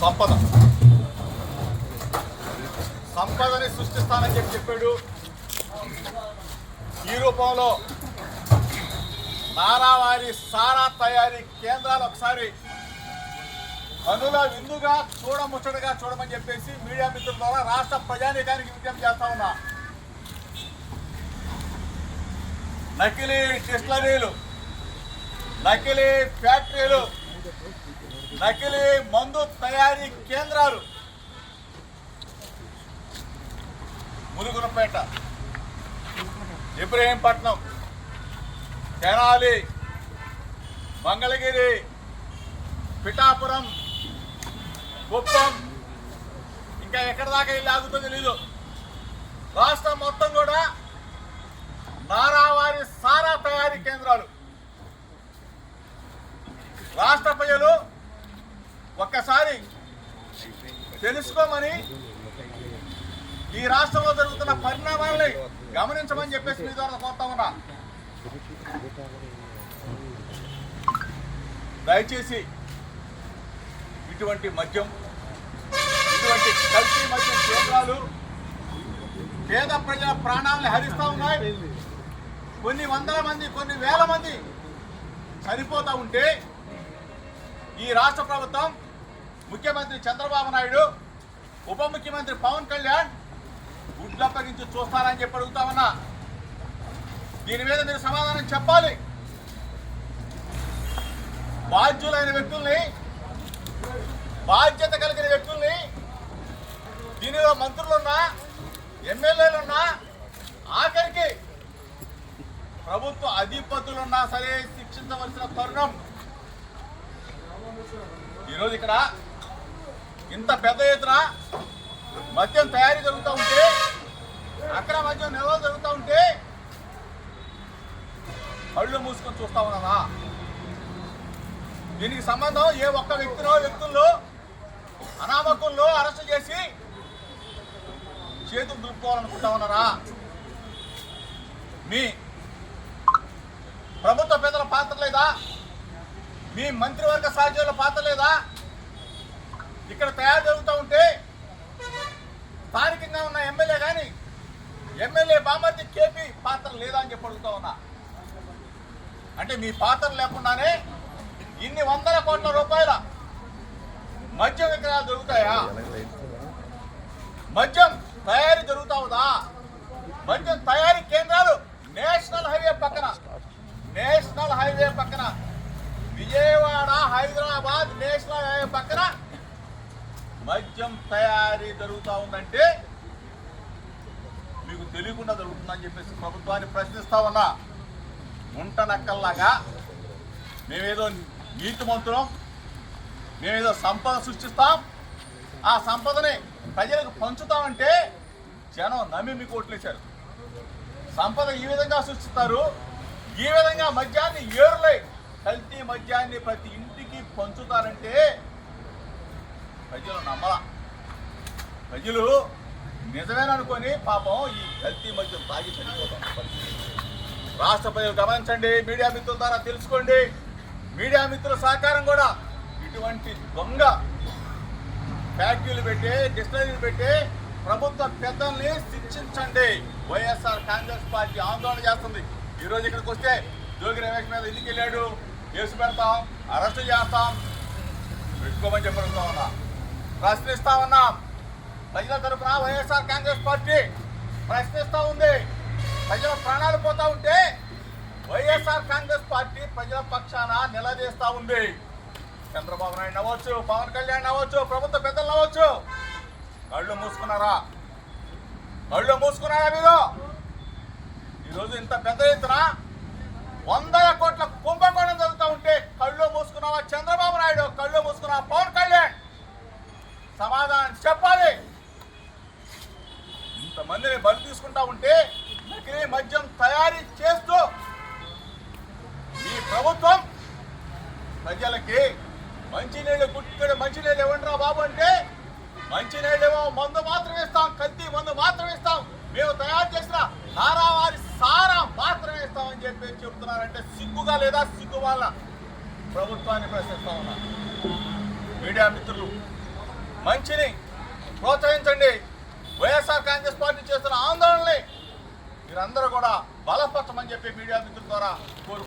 సంపద. సంపదని సృష్టిస్తానని చెప్పి చెప్పాడు? ఈ రూపంలో నారావారి సారా తయారీ కేంద్రాలు ఒకసారి కనుల విందుగా చూడముచ్చటగా చూడమని చెప్పేసి మీడియా మిత్రుల ద్వారా రాష్ట్ర ప్రజానీకానికి విజ్ఞప్తి చేస్తా ఉన్నా. నకిలీ డిస్టరీలు నకిలీ ఫ్యాక్టరీలు నకిలీ మందు తయారీ కేంద్రాలు. ములుగునపేట ఇబ్రహీంపట్నం తెనాలి మంగళగిరి పిఠాపురం కుప్పం. ఇంకా ఎక్కడి దాకా వెళ్ళి ఆగుతుందో తెలీదు. రాష్ట్రం మొత్తం కూడా నారావారి సారా తయారీ కేంద్రాలు. రాష్ట్ర ప్రజలు ఒక్కసారి తెలుసుకోమని ఈ రాష్ట్రంలో జరుగుతున్న పరిణామాలని గమనించమని చెప్పేసి మీ ద్వారా కోరుతా ఉన్నా. దయచేసి ఇటువంటి మద్యం ఇటువంటి కల్తీ మద్యం కేంద్రాలు పేద ప్రజల ప్రాణాలను హరిస్తూ ఉన్నాయి. కొన్ని వందల మంది కొన్ని వేల మంది చనిపోతూ ఉంటే ఈ రాష్ట్ర ప్రభుత్వం ముఖ్యమంత్రి చంద్రబాబు నాయుడు ఉప ముఖ్యమంత్రి పవన్ కళ్యాణ్ గుడ్లప్పగించి చూస్తారని చెప్పి అడుగుతామన్నా దీని మీద మీరు సమాధానం చెప్పాలి. బాధ్యులైన వ్యక్తుల్ని బాధ్యత కలిగిన వ్యక్తుల్ని దీనిలో మంత్రులున్నా ఎమ్మెల్యేలున్నా ఆఖరికి ప్రభుత్వ అధిపతులున్నా సరే శిక్షించవలసిన తరుణం. ఈరోజు ఇక్కడ ఇంత పెద్ద ఎత్తున మద్యం తయారీ జరుగుతూ ఉంటే అక్కడ మద్యం నిల్వ జరుగుతూ ఉంటే కళ్ళు మూసుకొని చూస్తా ఉన్నానా? దీనికి సంబంధం ఏ ఒక్క వ్యక్తినో వ్యక్తుల్లో అనామకుల్లో అరెస్ట్ చేసి చేతులు దులుపుకోవాలనుకుంటా ఉన్నారా? మీ ప్రభుత్వ పెద్దల పాత్ర లేదా? మీ మంత్రివర్గ సహచరుల పాత్ర లేదా? ఇక్కడ తయారు జరుగుతూ ఉంటే స్థానికంగా ఉన్న ఎమ్మెల్యే కానీ ఎమ్మెల్యే బామర్తి కేపీ పాత్ర లేదా అని చెప్పి అడుగుతా ఉన్నా. అంటే మీ పాత్ర లేకుండానే ఇన్ని వందల కోట్ల రూపాయల మద్యం విగ్రహాలు జరుగుతాయా? మద్యం తయారీ జరుగుతా ఉందా? మద్యం తయారీ కేంద్రాలు నేషనల్ హైవే పక్కన నేషనల్ హైవే పక్కన విజయవాడ హైదరాబాద్ నేషనల్ హైవే పక్కన మద్యం తయారీ జరుగుతూ ఉందంటే మీకు తెలియకుండా జరుగుతుందని చెప్పేసి ప్రభుత్వాన్ని ప్రశ్నిస్తా ఉన్నా. ఉంట నక్కల్లాగా మేమేదో నీతిమంతులం మేమేదో సంపద సృష్టిస్తాం. ఆ సంపదని ప్రజలకు పంచుతామంటే జనం నమ్మి మీకు ఓట్లేశారు. సంపద ఈ విధంగా సృష్టిస్తారు ఈ విధంగా మద్యాన్ని ఏరులై కల్తీ మద్యాన్ని ప్రతి ఇంటికి పంచుతారంటే ప్రజలు నమ్మల. ప్రజలు నిజమేననుకొని పాపం ఈ కల్తీ మద్యం తాగి చనిపోతాం రాష్ట్ర ప్రజలు గమనించండి మీడియా మిత్రుల ద్వారా తెలుసుకోండి. మీడియా మిత్రుల సహకారం కూడా ఇటువంటి దొంగ ఫ్యాక్టరీలు పెట్టి డిస్టరీలు పెట్టి ప్రభుత్వ పెద్దల్ని శిక్షించండి. వైఎస్ఆర్ కాంగ్రెస్ పార్టీ ఆందోళన చేస్తుంది. ఈరోజు ఇక్కడికి వస్తే జోగి రమేష్ మీద ఎందుకు వెళ్ళాడు? కేసు పెడతాం అరెస్టు చేస్తాం. పెట్టుకోమని చెప్పడం ఉన్నా. ప్రశ్నిస్తా ఉన్నాం. ప్రజల తరపున వైఎస్ఆర్ కాంగ్రెస్ పార్టీ ప్రశ్నిస్తూ ఉంది. ప్రజల ప్రాణాలు పోతా ఉంటే వైఎస్ఆర్ కాంగ్రెస్ పార్టీ ప్రజల పక్షాన నిలదీస్తూ ఉంది. చంద్రబాబు నాయుడు అవ్వచ్చు పవన్ కళ్యాణ్ అవ్వచ్చు ప్రభుత్వ పెద్దలు అవ్వచ్చు కళ్ళు మూసుకున్నారా? కళ్ళు మూసుకున్నారా మీరు? ఈరోజు ఇంత పెద్ద ఎత్తున వందల కోట్ల కుంభకోణం జరుగుతూ ఉంటే కళ్ళు మూసుకున్నావా చంద్రబాబు నాయుడు? కళ్ళు మూసుకున్నావా పవన్ కళ్యాణ్? సమాధానం చెప్పాలి. ఇంతమందిని బలి తీసుకుంటా ఉంటే నకిలీ మద్యం తయారీ చేస్తూ ఈ ప్రభుత్వం ప్రజలకి మంచినీళ్ళు గుట్టుకొని మంచినీళ్ళు ఇవ్వండిరా బాబు అంటే మంచినీళ్ళేమో మందు మాత్రం ఇస్తాం కత్తి మందు మాత్రం ఇస్తాం. మేము తయారు చేసిన నారావారి సారా మాత్రమే ఇస్తామని చెప్పి చెబుతున్నారంటే సిగ్గుగా లేదా? సిగ్గు వాళ్ళ ప్రభుత్వాన్ని ప్రశ్నిస్తా ఉన్నా. మీడియా మిత్రులు మంచిని ప్రోత్సహించండి. వైఎస్ఆర్ కాంగ్రెస్ పార్టీ చేస్తున్న ఆందోళనని మీరందరూ కూడా బలపరచమని చెప్పి మీడియా మిత్రుల ద్వారా కోరు